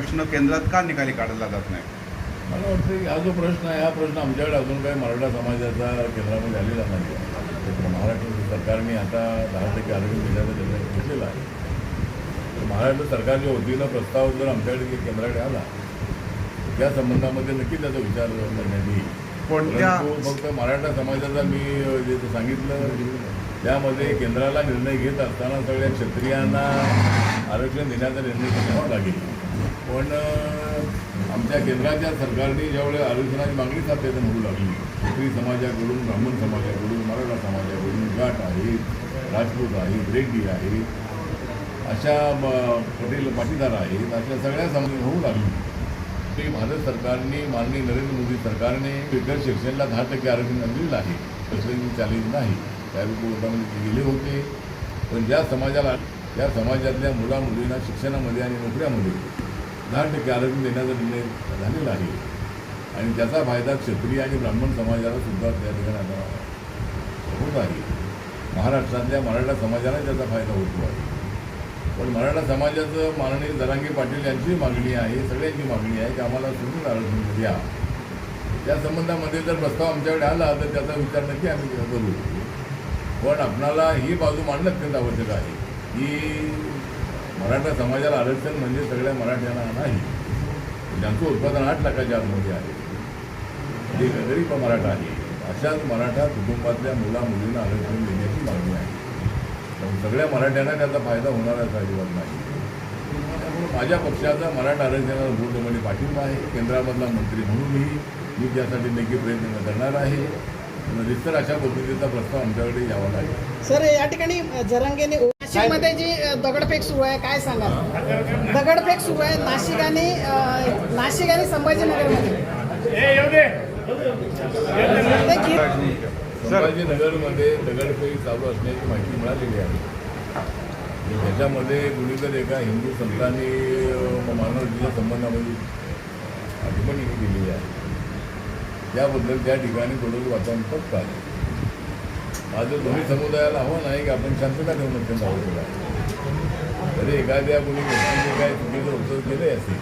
प्रश्न केंद्रात का निकाली काढला जात नाही? मला वाटतं की हा जो प्रश्न आहे हा प्रश्न आमच्याकडे अजून काही मराठा समाजाचा केंद्रामध्ये आलेला नाही तर महाराष्ट्र सरकारने आता दहा टक्के आरक्षण देण्याचा निर्णय घेतलेला आहे. तर महाराष्ट्र सरकारच्या वतीनं प्रस्ताव जर आमच्याकडे केंद्राकडे आला त्या संबंधामध्ये नक्की त्याचा विचार करण्यात येईल. परंतु फक्त मराठा समाजाचा मी जे सांगितलं त्यामध्ये केंद्राला निर्णय घेत असताना सगळ्या क्षत्रियांना आरक्षण देण्याचा निर्णय घ्यावा लागेल. पण आमच्या केंद्राच्या सरकारने ज्यावेळेस आरक्षणाची मागणी सातत्यानं होऊ लागली. स्त्री समाजाकडून ब्राह्मण समाजाकडून मराठा समाजाकडून जाट आहेत राजपूत आहेत रेड्डी आहेत अशा म- पटेल पाटीदार आहेत अशा सगळ्या समाज होऊ लागली. ते भारत सरकारने माननीय नरेंद्र मोदी सरकारने इतर शिक्षणाला दहा टक्के आरक्षण दिलेलं आहे. तसं चॅलेंज नाही. त्यावेळी कोर्टामध्ये गेले होते. पण ज्या समाजाला त्या समाजातल्या मुला मुलींना शिक्षणामध्ये आणि नोकऱ्यामध्ये दहा टक्के आरक्षण देण्याचा निर्णय झालेला आहे. आणि त्याचा फायदा क्षत्रिय आणि ब्राह्मण समाजाला सुद्धा त्या ठिकाणी आता होत आहे. महाराष्ट्रातल्या मराठा समाजाला त्याचा फायदा होतो आहे. पण मराठा समाजाचं माननीय जरांगे पाटील यांची मागणी आहे सगळ्यांची मागणी आहे की आम्हाला सुरू आरक्षण द्या. त्या संबंधामध्ये जर प्रस्ताव आमच्याकडे आला तर त्याचा विचार नक्की आम्ही करू. पण आपणाला ही बाजू मांडणं अत्यंत आवश्यक आहे. की मराठा समाजाला आरक्षण म्हणजे सगळ्या मराठ्यांना नाही. ज्यांचं उत्पादन आठ लाखाच्या आतमध्ये आहे. जे गरीब मराठा आहे. अशाच मराठा कुटुंबातल्या मुला मुलींना आरक्षण देण्याची मागणी आहे. पण सगळ्या मराठ्यांना त्याचा फायदा होणाराच अजिबात नाही. त्यामुळे माझ्या पक्षाचा मराठा आरक्षणाला पूर्णपणे पाठिंबा आहे. केंद्रामधला मंत्री म्हणूनही मी त्यासाठी नक्की प्रयत्न करणार आहे. रितर अशा पद्धतीचा प्रस्ताव आमच्याकडे यावा लागेल. सर या ठिकाणी जरंगेने नाशिकमध्ये जी दगडफेक सुरू आहे काय सांगाल? दगडफेक सुरू आहे नाशिक आणि नाशिक आणि संभाजीनगरमध्ये. संभाजीनगरमध्ये दगडफेक चालू असण्याची माहिती मिळालेली आहे. त्याच्यामध्ये कुणीतरी एका हिंदू संतांनी मानवतेच्या संबंधामध्ये टिप्पणी केलेली याबद्दल त्याबद्दल त्या ठिकाणी थोडंसं वातावरण फक्त माझं दोन्ही समुदायाला आव्हान आहे की आपण शांतता ठेवून अत्यंत आवश्यक आहे तरी एखाद्या कोणी व्यक्तीने काय चुकीचं उत्तर केले असेल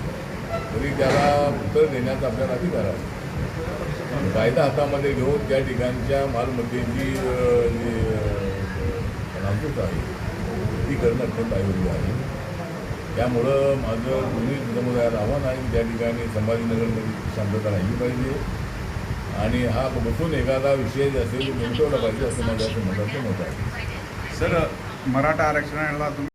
तरी त्याला उत्तर देण्याचा आपल्याला अधिकार आहे. कायदा हातामध्ये घेऊन त्या ठिकाणच्या मालमत्तेची जी नाजूक आहे ती करणं अत्यंत अयोग्य आहे. त्यामुळं माझं दोन्ही समुदायाला आव्हान आहे की त्या ठिकाणी संभाजीनगरमध्ये शांतता राहिली पाहिजे. आणि हा बघून एखादा विषय जे असेल तो मिटवला पाहिजे असं माझ्या असं मताचं मत आहे सर मराठा आरक्षणाला तुम्ही